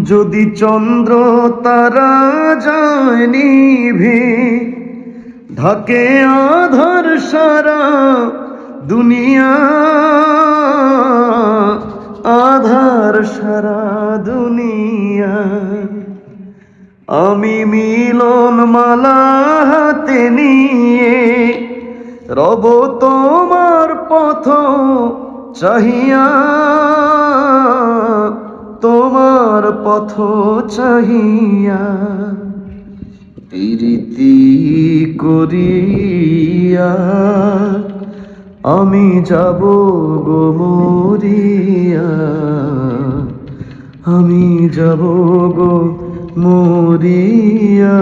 যদি চন্দ্র তারা যায় ঢাকে আধার সারা দুনিয়া, আধার সারা দুনিয়া। আমি মিলন মালা হাতে নিয়ে রব তোমার পথ চাহিয়া। তোমার পথ চাহিয়া প্রীতি করিয়া আমি যাব গো মরিয়া। আমি যাব গো মরিয়া।